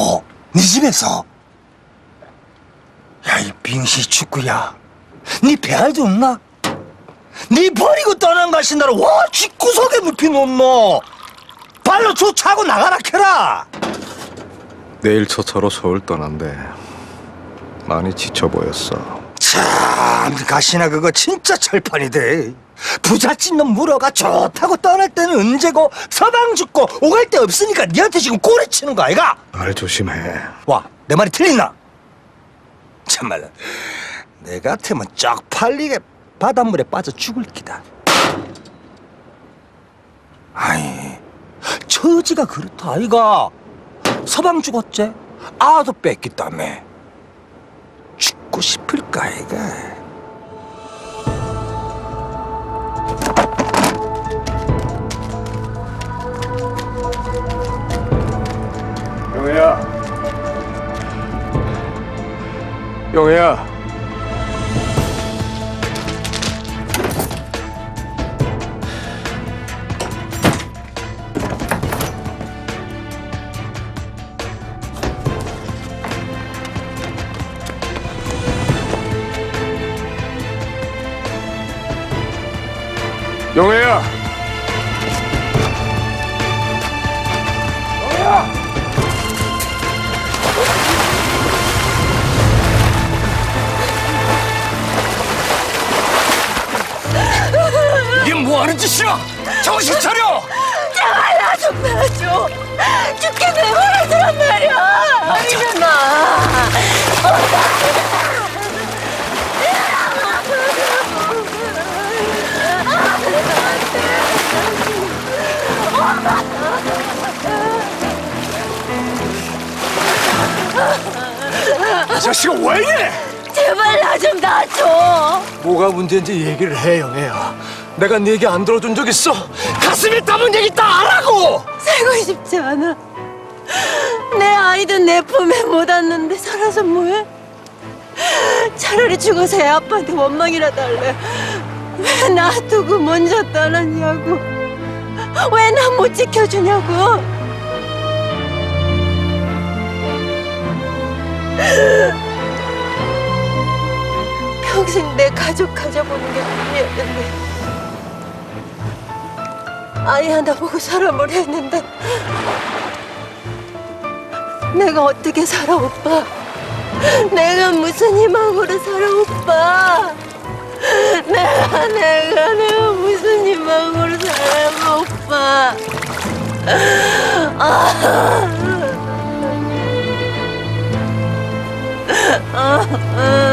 먹고 네 집에서 야 이 빙시 축구야 네 배알도 없나? 네 버리고 떠난 가신다라 와 집구석에 눕혀놓노 발로 쫓아고 나가라 캐라 내일 첫차로 서울 떠난대. 많이 지쳐 보였어. 참 가시나 그거 진짜 철판이 돼 부잣집 놈 물어가 좋다고 떠날 때는 언제고 서방 죽고 오갈 데 없으니까 니한테 지금 꼬리 치는 거 아이가? 말 조심해. 와, 내 말이 틀리나? 참말로 내 같으면 쪽팔리게 바닷물에 빠져 죽을 기다. 아이, 처지가 그렇다 아이가. 서방 죽었제? 아도 뺏겼다며. 죽고 싶을까 아이가. 영애야. 영애야. 영애야. 이게 뭐 하는 짓이야? 정신 차려! 이 자식아 왜 이래? 제발 나 좀 놔줘. 뭐가 문제인지 얘기를 해 영애야. 내가 네 얘기 안 들어준 적 있어? 가슴이 따문 얘기 다 하라고. 살고 싶지 않아. 내 아이도 내 품에 못 왔는데 살아서 뭐해? 차라리 죽어서 애 아빠한테 원망이라도 할래. 왜 놔두고 먼저 떠났냐고. 왜 나 못 지켜주냐고. 평생 내 가족 가져보는 게 꿈이었는데 아이 하나 보고 사람을 했는데 내가 어떻게 살아 오빠 내가 무슨 희망으로 살아 오빠 내가 내가 내가 무슨 희망으로 살아 오빠 아. 아. 아.